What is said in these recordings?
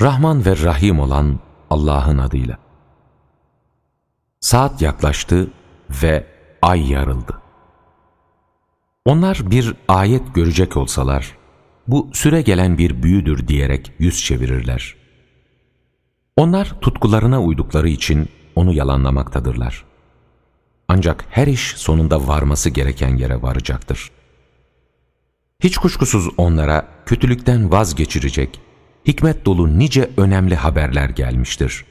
Rahman ve Rahim olan Allah'ın adıyla. Saat yaklaştı ve ay yarıldı. Onlar bir ayet görecek olsalar, bu süre gelen bir büyüdür diyerek yüz çevirirler. Onlar tutkularına uydukları için onu yalanlamaktadırlar. Ancak her iş sonunda varması gereken yere varacaktır. Hiç kuşkusuz onlara kötülükten vazgeçirecek, hikmet dolu nice önemli haberler gelmiştir.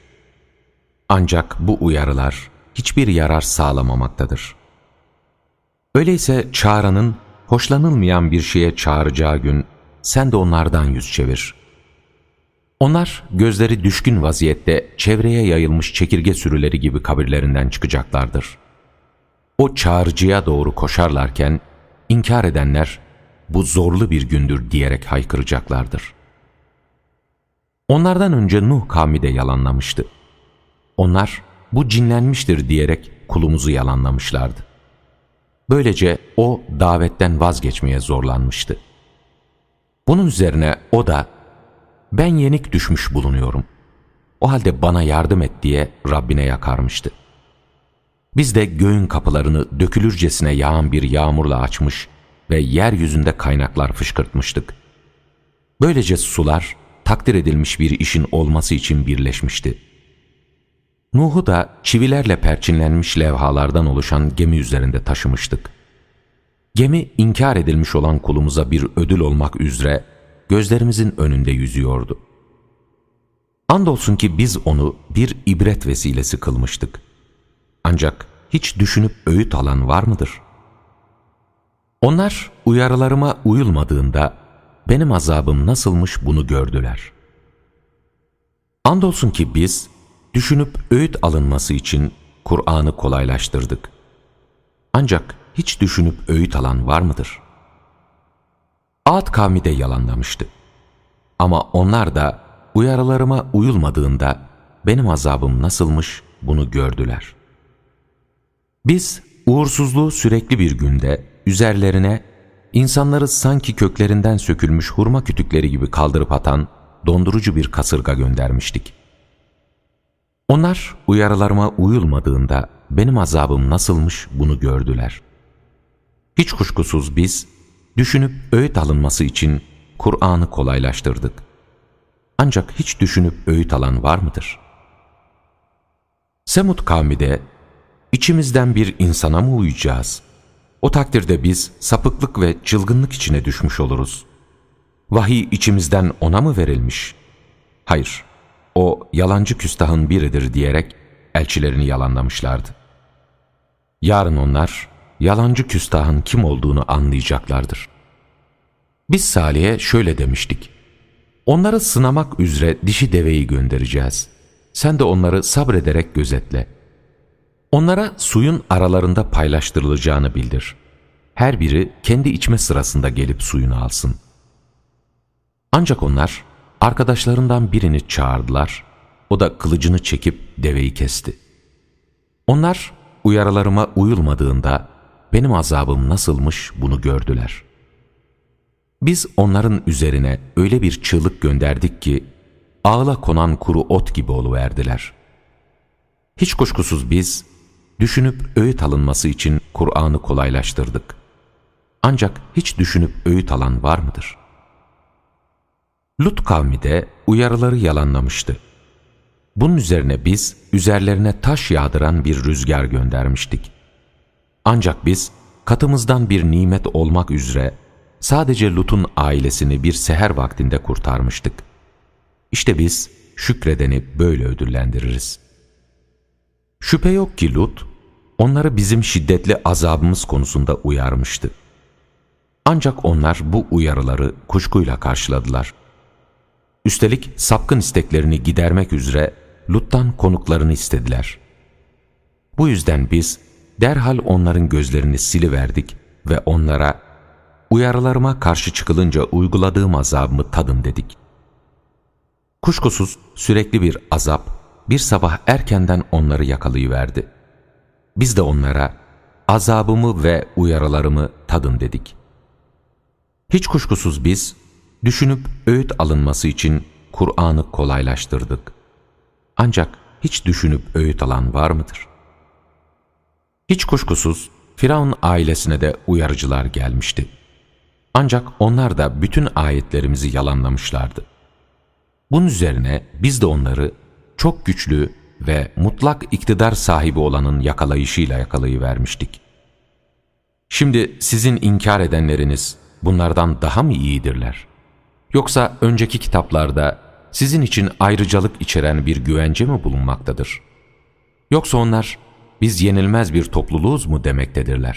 Ancak bu uyarılar hiçbir yarar sağlamamaktadır. Öyleyse çağrının hoşlanılmayan bir şeye çağıracağı gün sen de onlardan yüz çevir. Onlar gözleri düşkün vaziyette çevreye yayılmış çekirge sürüleri gibi kabirlerinden çıkacaklardır. O çağrıcıya doğru koşarlarken inkar edenler bu zorlu bir gündür diyerek haykıracaklardır. Onlardan önce Nuh kavmi de yalanlamıştı. Onlar bu cinlenmiştir diyerek kulumuzu yalanlamışlardı. Böylece o davetten vazgeçmeye zorlanmıştı. Bunun üzerine o da ben yenik düşmüş bulunuyorum. O halde bana yardım et diye Rabbine yakarmıştı. Biz de göğün kapılarını dökülürcesine yağan bir yağmurla açmış ve yeryüzünde kaynaklar fışkırtmıştık. Böylece sular takdir edilmiş bir işin olması için birleşmişti. Nuh'u da çivilerle perçinlenmiş levhalardan oluşan gemi üzerinde taşımıştık. Gemi inkar edilmiş olan kulumuza bir ödül olmak üzere gözlerimizin önünde yüzüyordu. Andolsun ki biz onu bir ibret vesilesi kılmıştık. Ancak hiç düşünüp öğüt alan var mıdır? Onlar uyarılarıma uyulmadığında benim azabım nasılmış bunu gördüler. Andolsun ki biz düşünüp öğüt alınması için Kur'an'ı kolaylaştırdık. Ancak hiç düşünüp öğüt alan var mıdır? Ad kavmi de yalanlamıştı. Ama onlar da uyarılarıma uyulmadığında benim azabım nasılmış bunu gördüler. Biz uğursuzluğu sürekli bir günde üzerlerine insanları sanki köklerinden sökülmüş hurma kütükleri gibi kaldırıp atan dondurucu bir kasırga göndermiştik. Onlar uyarılarıma uyulmadığında benim azabım nasılmış bunu gördüler. Hiç kuşkusuz biz düşünüp öğüt alınması için Kur'an'ı kolaylaştırdık. Ancak hiç düşünüp öğüt alan var mıdır? Semud kavmi de içimizden bir insana mı uyacağız? O takdirde biz sapıklık ve çılgınlık içine düşmüş oluruz. Vahiy içimizden ona mı verilmiş? Hayır, o yalancı küstahın biridir diyerek elçilerini yalanlamışlardı. Yarın onlar yalancı küstahın kim olduğunu anlayacaklardır. Biz Salih'e şöyle demiştik. Onları sınamak üzere dişi deveyi göndereceğiz. Sen de onları sabrederek gözetle. Onlara suyun aralarında paylaştırılacağını bildir. Her biri kendi içme sırasında gelip suyunu alsın. Ancak onlar arkadaşlarından birini çağırdılar. O da kılıcını çekip deveyi kesti. Onlar uyarılarıma uyulmadığında benim azabım nasılmış bunu gördüler. Biz onların üzerine öyle bir çığlık gönderdik ki ağla konan kuru ot gibi oluverdiler. Hiç kuşkusuz biz düşünüp öğüt alınması için Kur'an'ı kolaylaştırdık. Ancak hiç düşünüp öğüt alan var mıdır? Lut kavmi de uyarıları yalanlamıştı. Bunun üzerine biz üzerlerine taş yağdıran bir rüzgar göndermiştik. Ancak biz katımızdan bir nimet olmak üzere sadece Lut'un ailesini bir seher vaktinde kurtarmıştık. İşte biz şükredeni böyle ödüllendiririz. Şüphe yok ki Lut, onları bizim şiddetli azabımız konusunda uyarmıştı. Ancak onlar bu uyarıları kuşkuyla karşıladılar. Üstelik sapkın isteklerini gidermek üzere Lut'tan konuklarını istediler. Bu yüzden biz derhal onların gözlerini siliverdik ve onlara uyarılarıma karşı çıkılınca uyguladığım azabımı tadın dedik. Kuşkusuz sürekli bir azap bir sabah erkenden onları yakalayıverdi. Biz de onlara azabımı ve uyarılarımı tadın dedik. Hiç kuşkusuz biz düşünüp öğüt alınması için Kur'an'ı kolaylaştırdık. Ancak hiç düşünüp öğüt alan var mıdır? Hiç kuşkusuz Firavun ailesine de uyarıcılar gelmişti. Ancak onlar da bütün ayetlerimizi yalanlamışlardı. Bunun üzerine biz de onları çok güçlü ve mutlak iktidar sahibi olanın yakalayışıyla yakalayıvermiştik. Şimdi sizin inkar edenleriniz bunlardan daha mı iyidirler? Yoksa önceki kitaplarda sizin için ayrıcalık içeren bir güvence mi bulunmaktadır? Yoksa onlar biz yenilmez bir topluluğuz mu demektedirler?